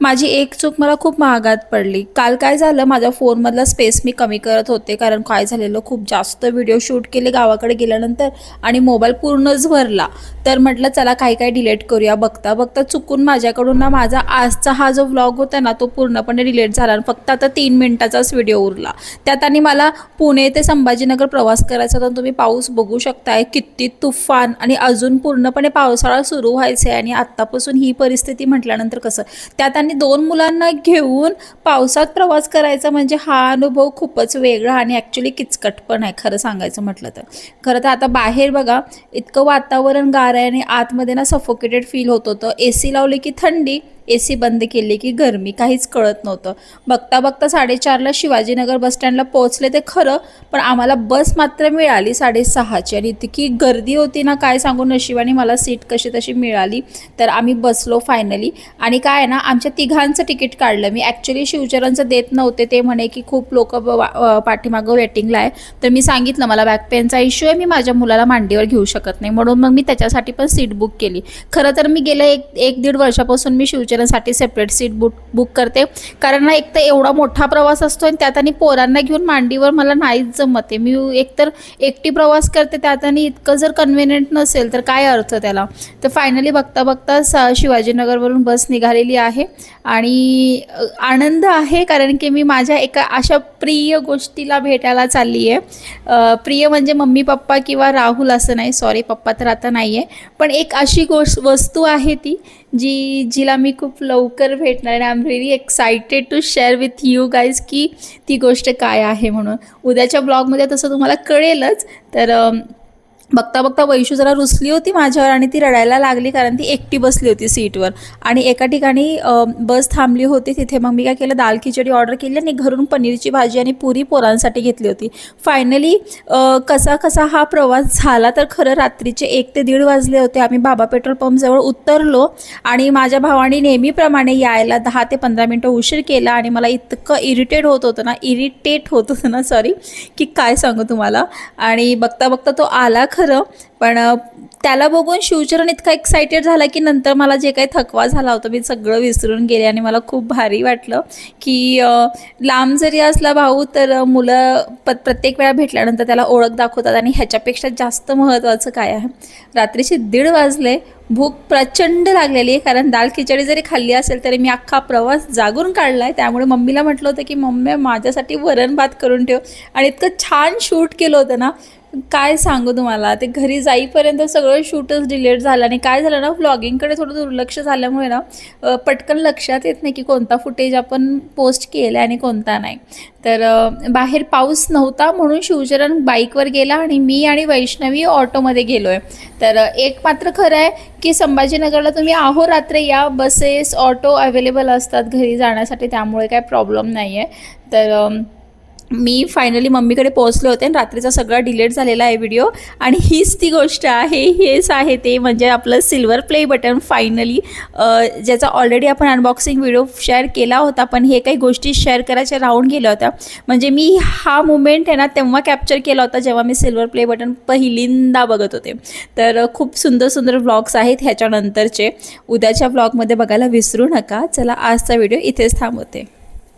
माझी एक चूक मला खूप महागात पडली. काल काय झालं माझ्या फोनमधला स्पेस मी कमी करत होते कारण काय झालेलं खूप जास्त व्हिडिओ शूट केले गावाकडे गेल्यानंतर आणि मोबाईल पूर्णच भरला. तर म्हटलं चला काही काही डिलीट करूया बघता बघता चुकून माझ्याकडून ना माझा आजचा हा जो व्लॉग होता ना तो पूर्णपणे डिलीट झाला आणि फक्त आता तीन मिनटाचाच व्हिडिओ उरला. त्यात आणि मला पुणे ते संभाजीनगर प्रवास करायचा तर तुम्ही पाऊस बघू शकताय किती तुफान आणि अजून पूर्णपणे पावसाळा सुरू व्हायचा आहे आणि आत्तापासून ही परिस्थिती म्हटल्यानंतर कसं? त्यात आणि आणि दोन मुलांना घेऊन पावसात प्रवास करायचा म्हणजे हा अनुभव खूपच वेगळा आणि ॲक्च्युली किचकट पण आहे खरं सांगायचं म्हटलं तर. खरं तर आता बाहेर बघा इतकं वातावरण गार आहे आणि आतमध्ये ना सफोकेटेड फील होत होतं. ए सी लावली की थंडी ए सी बंद केली की गरमी काहीच कळत नव्हतं. बघता बघता साडेचारला शिवाजीनगर बसस्टँडला पोहोचले ते खरं पण आम्हाला बस मात्र मिळाली साडेसहाची आणि इतकी गर्दी होती ना काय सांगू नशिबाने मला सीट कशी तशी मिळाली. तर आम्ही बसलो फायनली आणि काय आहे ना आमच्या तिघांचं तिकीट काढलं. मी ॲक्च्युली शिवचरणचं देत नव्हते. ते म्हणे की खूप लोक पाठीमागं वेटिंगला आहे. तर मी सांगितलं मला बॅक पेनचा इश्यू आहे. मी माझ्या मुलाला मांडीवर घेऊ शकत नाही. म्हणून मग मी त्याच्यासाठी पण सीट बुक केली. खरं तर मी गेल्या एक एक दीड वर्षापासून मी शिवचरणसाठी सेपरेट सीट बुक बुक करते. कारण ना एक तर एवढा मोठा प्रवास असतो आणि त्यात आणि पोरांना घेऊन मांडीवर मला नाहीच जमत आहे. मी एकतर एकटी प्रवास करते त्यात आणि इतकं जर कन्व्हिनियंट नसेल तर काय अर्थ त्याला? तर फायनली बघता बघता स शिवाजीनगरवरून बस निघालेली आहे. आणि आनंद आहे कारण की मी माझ्या एका अशा प्रिय गोष्टीला भेटायला चालली आहे प्रिय म्हणजे मम्मी पप्पा किंवा राहुल असं नाही सॉरी पप्पा तर आता नाही आहे पण एक अशी गोष्ट वस्तू आहे ती जी जिला मी खूप लवकर भेटणार आणि I am very excited to share with you guys की ती गोष्ट काय आहे म्हणून. उद्याच्या ब्लॉगमध्ये तसं तुम्हाला कळेलच तर बघता बघता वैशू जरा रुसली होती माझ्यावर आणि ती रडायला लागली कारण ती एकटी बसली होती सीटवर. आणि एका ठिकाणी बस थांबली होती तिथे. मग मी काय केलं? दाल खिचडी ऑर्डर केली आणि घरून पनीरची भाजी आणि पुरी पोरांसाठी घेतली होती. फायनली कसा कसा हा प्रवास झाला तर खरं रात्रीचे एक ते दीड वाजले होते. आम्ही बाबा पेट्रोल पंपजवळ उतरलो आणि माझ्या भावाने नेहमीप्रमाणे यायला दहा ते पंधरा मिनटं उशीर केला आणि मला इतकं इरिटेट होत होतं ना इरिटेट होत होतं ना सॉरी की काय सांगू तुम्हाला? आणि बघता बघता तो आला खरं पण त्याला बघून शिवचरण इतका एक्सायटेड झाला की नंतर मला जे काही थकवा झाला होता मी सगळं विसरून गेले आणि मला खूप भारी वाटलं की लांब जरी असला भाऊ तर मुलं प प्रत्येक वेळा भेटल्यानंतर त्याला ओळख दाखवतात आणि ह्याच्यापेक्षा जास्त महत्त्वाचं काय आहे? रात्रीचे दीड वाजले भूक प्रचंड लागलेली आहे कारण दाल खिचडी जरी खाल्ली असेल तरी मी अख्खा प्रवास जागून काढला आहे त्यामुळे मम्मीला म्हटलं होतं की मम्मी माझ्यासाठी वरण भात करून ठेव. आणि इतकं छान शूट केलं होतं ना काय सांगू तुम्हाला? ते घरी जाईपर्यंत सगळं शूटच डिलेट झालं आणि काय झालं ना व्लॉगिंगकडे थोडं दुर्लक्ष झाल्यामुळे ना पटकन लक्षात येत नाही की कोणता फुटेज आपण पोस्ट केला आणि कोणता नाही. तर बाहेर पाऊस नव्हता म्हणून शिवचरण बाईकवर गेला आणि मी आणि वैष्णवी ऑटोमध्ये गेलो आहे तर एक मात्र खरं आहे की संभाजीनगरला तुम्ही अहोरात्र या बसेस ऑटो अवेलेबल असतात घरी जाण्यासाठी त्यामुळे काय प्रॉब्लेम नाही आहे तर मी फायनली मम्मीकडे पोहोचले होते आणि रात्रीचा सगळा डिलेट झालेला आहे व्हिडिओ आणि हीच ती गोष्ट आहे हेच आहे ते. म्हणजे आपलं सिल्वर प्ले बटन फायनली ज्याचा ऑलरेडी आपण अनबॉक्सिंग व्हिडिओ शेअर केला होता पण हे काही गोष्टी शेअर करायच्या राहून गेल्या होत्या. म्हणजे मी हा मुमेंट आहे ना तेव्हा कॅप्चर केला होता जेव्हा मी सिल्वर प्ले बटन पहिल्यांदा बघत होते. तर खूप सुंदर सुंदर व्लॉग्स आहेत ह्याच्यानंतरचे. उद्याच्या व्लॉगमध्ये बघायला विसरू नका. चला आजचा व्हिडिओ इथेच थांबवते.